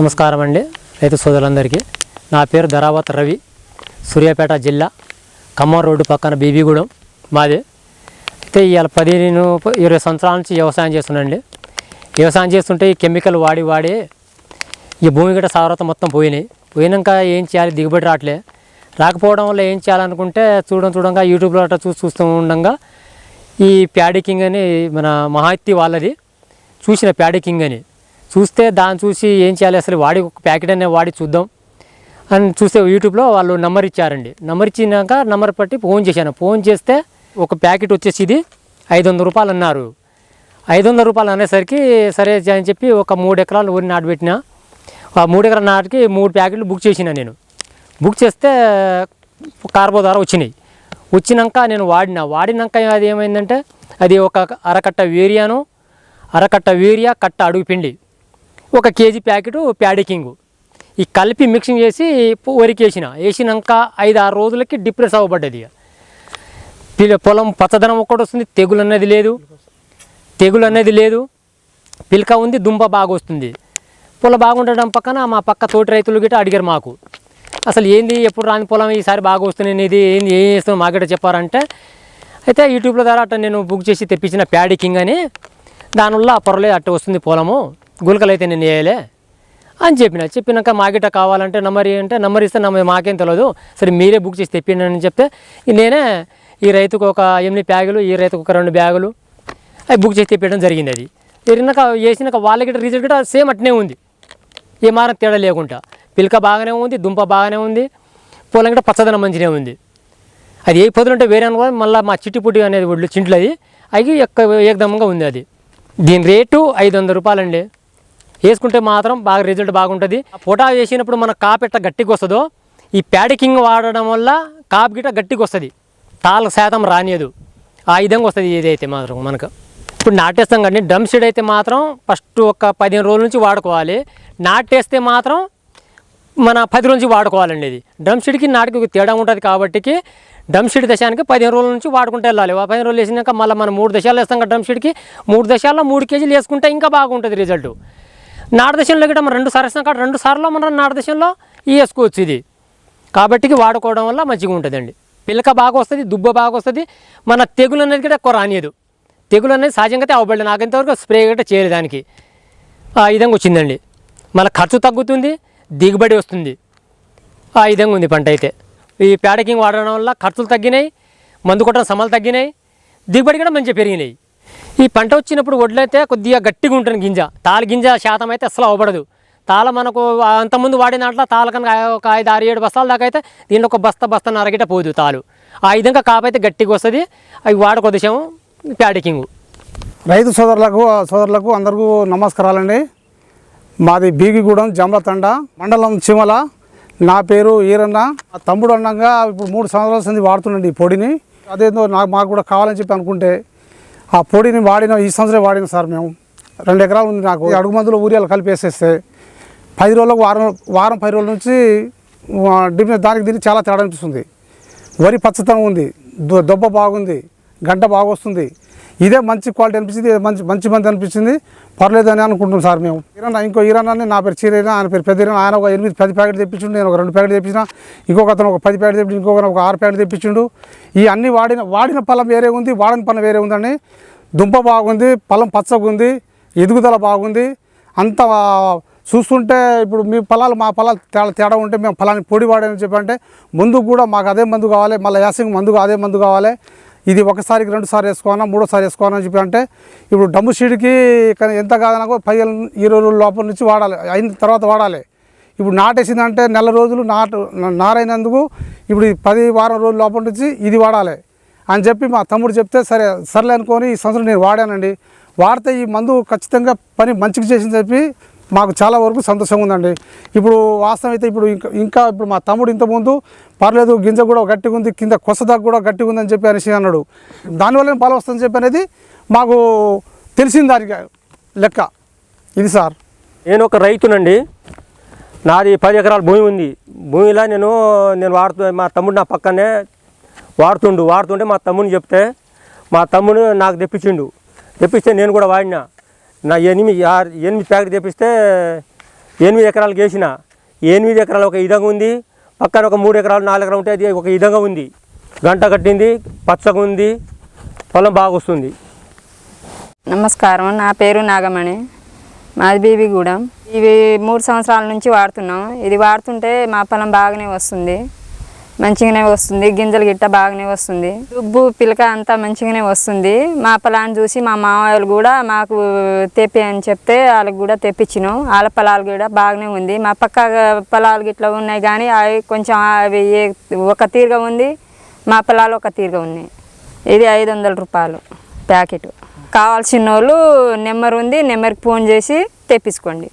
నమస్కారం అండి. రైతు సోదరులందరికీ. నా పేరు ధరావత్ రవి. సూర్యాపేట జిల్లా ఖమ్మం రోడ్డు పక్కన బీబీగూడెం మాది. అయితే ఇవాళ పదిహేను ఇరవై సంవత్సరాల నుంచి వ్యవసాయం చేస్తున్నాండి వ్యవసాయం చేస్తుంటే ఈ కెమికల్ వాడి వాడి ఈ భూమి గట్ట సారత మొత్తం పోయినాయి. పోయినాక ఏం చేయాలి? దిగుబడి రావట్లే. రాకపోవడం వల్ల ఏం చేయాలనుకుంటే చూడడం చూడంగా యూట్యూబ్లో అట్లా చూసి చూస్తూ ఉండగా ఈ ప్యాడీ కింగ్ అని మన మహాత్తి వాళ్ళది. చూసిన ప్యాడీ కింగ్ అని. చూస్తే దాన్ని చూసి ఏం చేయాలి అసలు వాడి ఒక ప్యాకెట్ అనే వాడి చూద్దాం. అని చూస్తే యూట్యూబ్లో వాళ్ళు నెంబర్ ఇచ్చారండి. నెంబర్ ఇచ్చినాక నెంబర్ పట్టి ఫోన్ చేశాను. ఫోన్ చేస్తే ఒక ప్యాకెట్ వచ్చేసి ఇది ఐదు వందల రూపాయలు అన్నారు. ఐదు వందల రూపాయలు అనేసరికి సరే అని చెప్పి ఒక మూడు ఎకరాలు ఊరి నాటబెట్టిన ఆ మూడు ఎకరాల నాటికి మూడు ప్యాకెట్లు బుక్ చేసిన నేను. బుక్ చేస్తే కార్బో ద్వారా వచ్చినాయి. వచ్చినాక నేను వాడిన. వాడినాక అది ఏమైందంటే అది ఒక అరకట్ట వేరియాను అరకట్ట వేరియా కట్ట అడుగు పిండి. ఒక కేజీ ప్యాకెట్ ప్యాడికింగ్. ఈ కలిపి మిక్సింగ్ చేసి వరికి వేసిన వేసినాక ఐదు ఆరు రోజులకి డిప్రెస్ అవ్వబడ్డది పిల్ల- పొలం పచ్చదనం ఒక్కటి వస్తుంది తెగులు అనేది లేదు. తెగులు అనేది లేదు. పిలక ఉంది దుంప బాగా వస్తుంది. పొలం బాగుండడం పక్కన మా పక్క తోటి రైతులు గిట్ట అడిగారు మాకు. అసలు ఏంది ఎప్పుడు రాని పొలం ఈసారి బాగా వస్తుంది ఇది ఏంది ఏం చేస్తున్నావు మా గిట్ట చెప్పారంటే అయితే యూట్యూబ్లో ద్వారా అట్ట నేను బుక్ చేసి తెప్పించిన ప్యాడీ కింగ్ అని దానివల్ల పొరలే అట్ట వస్తుంది పొలము. గులకలు అయితే నేను వేయలే అని చెప్పిన. చెప్పినాక మాకిట కావాలంటే నంబర్ అంటే నంబర్ ఇస్తే నమ్మ మాకేం తెలియదు సరే మీరే బుక్ చేసి తెప్పిండి అని చెప్తే నేనే ఈ రైతుకు ఒక ఎనిమిది బ్యాగులు ఈ రైతుకు ఒక రెండు బ్యాగులు అవి బుక్ చేసి తెప్పించడం జరిగింది అది. తిరిగినాక వేసినాక వాళ్ళకి రిజల్ట్ కూడా సేమ్ అట్నే ఉంది. ఏ మారం తేడా లేకుండా. పిలక బాగానే ఉంది దుంప బాగానే ఉంది పొలం కూడా పచ్చదనం మంచిగా ఉంది. అది ఏ పొద్దులు ఉంటే వేరే అనుకో మళ్ళీ మా చిట్టిపుట్టి అనేది ఒడ్లు చింట్లది అవి ఎక్క ఏకదమంగా ఉంది అది. దీని రేటు ఐదు వందల రూపాయలండి. వేసుకుంటే మాత్రం బాగా రిజల్ట్ బాగుంటుంది. పొటా వేసినప్పుడు మన కాపు ఎట్లా గట్టికి వస్తుందో ఈ ప్యాడికింగ్ వాడడం వల్ల కాపు గిట్ట గట్టిగా వస్తుంది. తాళ్ళ శాతం రానియదు. ఆ విధంగా వస్తుంది ఏదైతే మాత్రం మనకు. ఇప్పుడు నాటేస్తాం కానీ డ్రమ్ సీడ్ అయితే మాత్రం ఫస్ట్ ఒక పదిహేను రోజుల నుంచి వాడుకోవాలి. నాటేస్తే మాత్రం మన పది రోజుల నుంచి వాడుకోవాలండి ఇది. డ్రమ్ షీట్కి నాటికి ఒక తేడా ఉంటుంది కాబట్టి డ్రమ్ షీట్ దశానికి పదిహేను రోజుల నుంచి వాడుకుంటూ వెళ్ళాలి. పదిహేను రోజులు వేసినాక మళ్ళీ మనం మూడు దశాలు వేస్తాం కదా డ్రమ్ షీట్కి మూడు దశాల్లో మూడు కేజీలు వేసుకుంటే ఇంకా బాగుంటుంది రిజల్ట్ నాడదశంలో కూడా మనం రెండు సార్లు వేస్తాం కాబట్టి రెండు సార్లు మనం నాడదశంలో వేసుకోవచ్చు ఇది కాబట్టి వాడుకోవడం వల్ల మంచిగా ఉంటుందండి. పిల్లక బాగా వస్తుంది దుబ్బ బాగా వస్తుంది. మన తెగులు అనేది కూడా ఎక్కువ రానియదు. తెగులు అనేది సహజంగా అయితే నాకు ఇంతవరకు స్ప్రే గట్ట చేయలేదు దానికి. ఆ విధంగా వచ్చిందండి. మన ఖర్చు తగ్గుతుంది దిగుబడి వస్తుంది. ఆ విధంగా ఉంది పంట అయితే. ఈ ప్యాడకింగ్ వాడడం వల్ల ఖర్చులు తగ్గినాయి మందు కొట్టడం సమలు తగ్గినాయి దిగుబడి కూడా మంచిగా పెరిగినాయి. ఈ పంట వచ్చినప్పుడు వడ్లైతే కొద్దిగా గట్టిగా ఉంటుంది గింజ. తాళ గింజ శాతం అయితే అసలు అవ్వబడదు. తాళ మనకు అంతకుముందు వాడిన దాంట్లో తాళ కనుక ఒక ఐదు ఆరు ఏడు బస్తాల దాకా అయితే దీంట్లో ఒక బస్తా బస్తా నరగిట పోదు తాలు ఆ విధంగా కాపైతే గట్టిగా వస్తుంది. అవి వాడుకోదేశం ప్యాడికింగ్. రైతు సోదరులకు సోదరులకు అందరికీ నమస్కారాలండి. మాది బీగిగూడెం జమలతండ మండలం చిమల. నా పేరు ఈరన్న. తమ్ముడు అన్నంగా ఇప్పుడు మూడు సంవత్సరాల సంది వాడుతుండండి ఈ పొడిని. అదేందో నాకు మాకు కూడా కావాలని చెప్పి అనుకుంటే ఆ పొడిని వాడిన ఈ సంవత్సరం వాడిన సార్ మేము. రెండు ఎకరాలు ఉంది నాకు. అడుగు మందులో ఊరియాలు కలిపేసేస్తే పది రోజులకు వారం వారం పది రోజుల నుంచి ఆ, దానికి దీనికి చాలా తేడా అనిపిస్తుంది. వరి పచ్చతనం ఉంది దొ- దొబ్బ బాగుంది గంట బాగొస్తుంది. ఇదే మంచి క్వాలిటీ అనిపించింది ఇదే మంచి మంచి మంది అనిపించింది పర్లేదు అని అనుకుంటున్నాం సార్ మేము. ఈరన్న ఇంకో ఈరన్న అని నా పేరు చీరైనా ఆయన పేరు పెద్ద ఆయన ఒక ఎనిమిది పది ప్యాకెట్ తెప్పించిండు నేను ఒక రెండు ప్యాకెట్ తెప్పించిన ఇంకొక అతను ఒక పది ప్యాకెట్ తెప్పించి ఇంకొక ఒక ఆరు ప్యాకెట్ తెప్పించిండు. ఈ అన్ని వాడిన వాడిన పొలం వేరే ఉంది వాడిన పొలం వేరే ఉందండి. దుంప బాగుంది పొలం పచ్చగా ఉంది ఎదుగుదల బాగుంది. అంత చూస్తుంటే ఇప్పుడు మీ పొలాలు మా పొలాలు తేడా తేడా ఉంటే మేము పొలాన్ని పొడి వాడని చెప్పంటే ముందు కూడా మాకు అదే మందు కావాలి మళ్ళీ యాసింగ్ మందు అదే మందు కావాలి. ఇది ఒకసారికి రెండుసారి వేసుకోవాలా మూడోసారి వేసుకోవాలని చెప్పి అంటే ఇప్పుడు డమ్ము షీడ్కి ఎంత కాదనకో పదిహేను ఇరవై రోజుల లోపల నుంచి వాడాలి అయిన తర్వాత వాడాలి. ఇప్పుడు నాటేసిందంటే నెల రోజులు నాటు నారైనందుకు ఇప్పుడు పది వారం రోజుల లోపల నుంచి ఇది వాడాలి. అని చెప్పి మా తమ్ముడు చెప్తే సరే సర్లే అనుకొని ఈ సంవత్సరం నేను వాడానండి. వాడితే ఈ మందు ఖచ్చితంగా పని మంచిగా చేసింది చెప్పి మాకు చాలా వరకు సంతోషంగా ఉందండి ఇప్పుడు వాస్తవం అయితే ఇప్పుడు ఇంకా ఇంకా ఇప్పుడు మా తమ్ముడు ఇంతకుముందు పర్లేదు గింజ కూడా గట్టిగా ఉంది కింద కొసదాకు కూడా గట్టిగా ఉందని చెప్పి అనేసి అన్నాడు. దానివల్ల పాలు వస్తుందని చెప్పి అనేది మాకు తెలిసింది దానికి లెక్క. ఇది సార్. నేను ఒక రైతునండి. నాది పది ఎకరాల భూమి ఉంది. భూమిలో నేను నేను వాడుతు మా తమ్ముడు నా పక్కనే వాడుతుండు. వాడుతుంటే మా తమ్ముని చెప్తే మా తమ్ముడు నాకు తెప్పించిండు. తెప్పిస్తే నేను కూడా వాడినా. నా ఎనిమిది ఆరు ఎనిమిది ప్యాకెట్ తెప్పిస్తే ఎనిమిది ఎకరాలకు వేసిన ఎనిమిది ఎకరాలు ఒక విధంగా ఉంది. పక్కన ఒక మూడు ఎకరాలు నాలుగు ఎకరాలు ఉంటే అది ఒక విధంగా ఉంది. గంట కట్టింది పచ్చగా ఉంది పొలం బాగా వస్తుంది. నమస్కారం నా పేరు నాగమణి. మాది బీబీగూడెం. ఇవి మూడు సంవత్సరాల నుంచి వాడుతున్నాం. ఇది వాడుతుంటే మా పొలం బాగానే వస్తుంది. మంచిగానే వస్తుంది గింజలు గిట్ట బాగానే వస్తుంది. దుబ్బు పిలక అంతా మంచిగానే వస్తుంది. మా పొలాన్ని చూసి మా మామయ్యలు కూడా మాకు తెప్పి అని చెప్తే వాళ్ళకి కూడా తెప్పించినాం. వాళ్ళ పొలాలు కూడా బాగానే ఉంది. మా పక్క పొలాలు గిట్ల ఉన్నాయి కానీ అవి కొంచెం అవి ఒక తీరుగా ఉంది మా పొలాలు ఒక తీరుగా ఉన్నాయి. ఇది ఐదు వందల రూపాయలు ప్యాకెట్. కావాల్సిన వాళ్ళు నెంబర్ ఉంది నెంబర్కి ఫోన్ చేసి తెప్పించుకోండి.